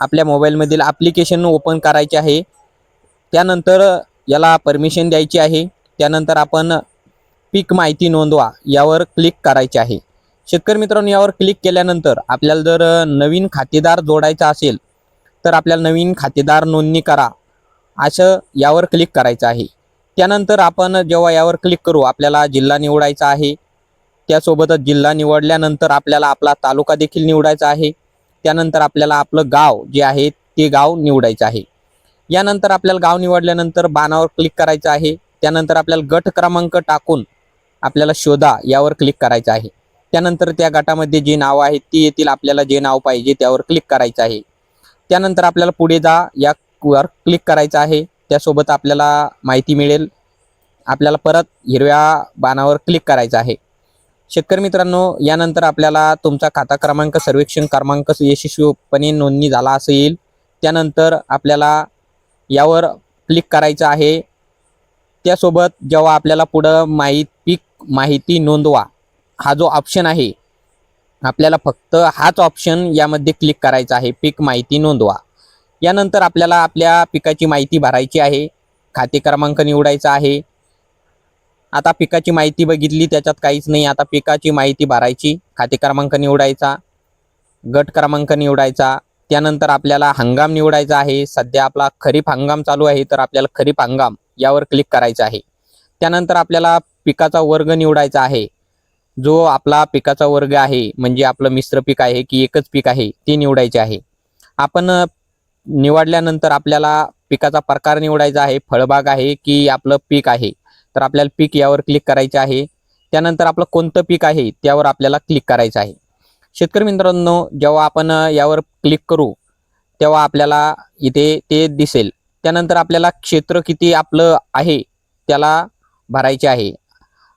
आपल्या मोबाईलमधील application open करायचे आहे. त्यानंतर याला परमिशन द्यायची आहे. त्यानंतर आपण पीक माहिती नोंदवा यावर क्लिक करायचे आहे. शेतकरी मित्रांनो यावर क्लिक केल्यानंतर आपल्याला जर नवीन खातेदार जोडायचा असेल तर आपल्याला नवीन खातेदार नोंदणी करा. असं यावर क्लिक करायचं आहे. त्यानंतर आपण जेव्हा यावर क्लिक करू आपल्याला जिल्हा निवडायचा आहे. त्यासोबतच जिल्हा निवडल्यानंतर आपल्याला आपला तालुका देखील निवडायचा आहे. त्यानंतर आपल्याला आपलं गाव जे आहे ते गाव निवडायचं आहे. यानंतर आपल्याला गाव निवडल्यानंतर बाणावर क्लिक करायचं आहे. त्यानंतर आपल्याला गट क्रमांक टाकून आपल्याला शोधा यावर क्लिक करायचं आहे. त्यानंतर त्या गटामध्ये जे नाव आहेत ती येतील आपल्याला जे नाव पाहिजे त्यावर क्लिक करायचं आहे. त्यानंतर आपल्याला पुढे जा यावर क्लिक करायचं आहे. त्यासोबत आपल्याला माहिती मिळेल. आपल्याला परत हिरव्या बाणावर क्लिक करायचं आहे. शेतकरी मित्रांनो यानंतर आपल्याला तुमचा खाता क्रमांक सर्वेक्षण क्रमांक यशस्वीपणे नोंदणी झाला असेल. त्यानंतर आपल्याला यावर क्लिक करायचं आहे. त्यासोबत जेव्हा आपल्याला पुढं माहीत पीक माहिती नोंदवा हा जो ऑप्शन आहे आपल्याला फक्त हाच ऑप्शन यामध्ये क्लिक करायचा आहे. पीक माहिती नोंदवा. यानंतर आपल्याला आपल्या पिकाची माहिती भरायची आहे. खाते क्रमांक निवडायचा आहे. आता पिकाची माहिती बघितली त्याच्यात काहीच नाही. आता पिकाची माहिती भरायची खाते क्रमांक निवडायचा गट क्रमांक निवडायचा त्यानंतर आपल्याला हंगाम निवडायचा आहे. सध्या आपला खरीप हंगाम चालू आहे तर आपल्याला खरीप हंगाम यावर क्लिक करायचं आहे. त्यानंतर आपल्याला पिकाचा वर्ग निवडायचा आहे. जो आपला पिकाचा वर्ग आहे म्हणजे आपलं मिश्र पीक आहे की एकच पीक आहे ते निवडायचे आहे. आपण निवडल्यानंतर आपल्याला पिकाचा प्रकार निवडायचा आहे फळबाग आहे की आपलं पीक आहे. तर आपल्याला पीक यावर क्लिक करायचे आहे. त्यानंतर आपलं कोणतं पीक आहे त्यावर आपल्याला क्लिक करायचं आहे. शेतकरी मित्रांनो जेव्हा आपण यावर क्लिक करू तेव्हा आपल्याला इथे ते दिसेल. त्यानंतर आपल्याला क्षेत्र किती आपलं आहे त्याला भरायचे आहे.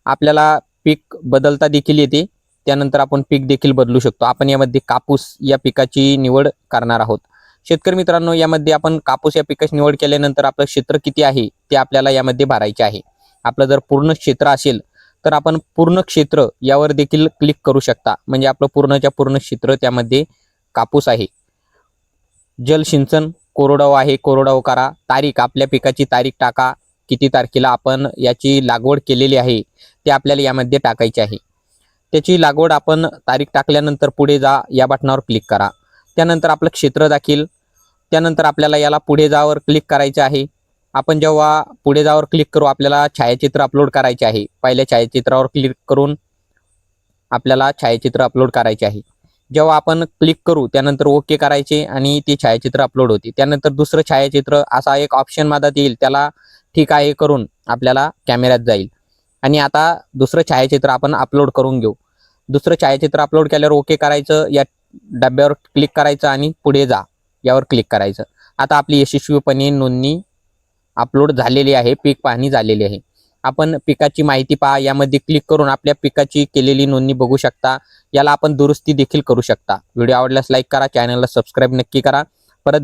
आपल्याला पीक बदलता देखील येते. त्यानंतर आपण पीक देखील बदलू शकतो. आपण यामध्ये कापूस या पिकाची निवड करणार आहोत. शेतकरी मित्रांनो यामध्ये आपण कापूस या पिकाची निवड केल्यानंतर आपलं क्षेत्र किती आहे ते आपल्याला यामध्ये भरायचे आहे. आपलं जर पूर्ण क्षेत्र असेल तर आपण पूर्ण क्षेत्र यावर देखील क्लिक करू शकता. म्हणजे आपलं पूर्णच्या पूर्ण क्षेत्र त्यामध्ये कापूस आहे. जलसिंचन कोरडाव आहे कोरडाव करा. तारीख आपल्या पिकाची तारीख टाका. किती तारखेला आपण याची लागवड केलेली आहे ते आपल्याला यामध्ये टाकायचे आहे. त्याची लागवड आपण तारीख टाकल्यानंतर पुढे जा या बटनावर क्लिक करा. त्यानंतर आपलं क्षेत्र दाखील. त्यानंतर आपल्याला याला पुढे जावर क्लिक करायचे आहे. आपण जेव्हा पुढे जावर क्लिक करू आपल्याला छायाचित्र अपलोड करायचे आहे. पहिल्या छायाचित्रावर क्लिक करून आपल्याला छायाचित्र अपलोड करायचे आहे. जेव्हा आपण क्लिक करू त्यानंतर ओके करायचे आणि ते छायाचित्र अपलोड होते. त्यानंतर दुसरं छायाचित्र असा एक ऑप्शन मधात येईल. त्याला ठीक आहे करून आपल्याला कॅमेऱ्यात जाईल. आणि आता दुसरं छायाचित्र आपण अपलोड करून घेऊ. दुसरं छायाचित्र अपलोड केल्यावर ओके करायचं या डब्यावर क्लिक करायचं आणि पुढे जा यावर क्लिक करायचं. आता आपली यशस्वीपणे नोंदणी अपलोड झालेली आहे पीक पाहणी झालेली आहे. आपण पिकाची माहिती पहा यामध्ये क्लिक करून आपल्या पिकाची केलेली नोंदणी बघू शकता. याला आपण दुरुस्ती देखील करू शकता. व्हिडिओ आवडल्यास लाईक करा चॅनलला सबस्क्राईब नक्की करा.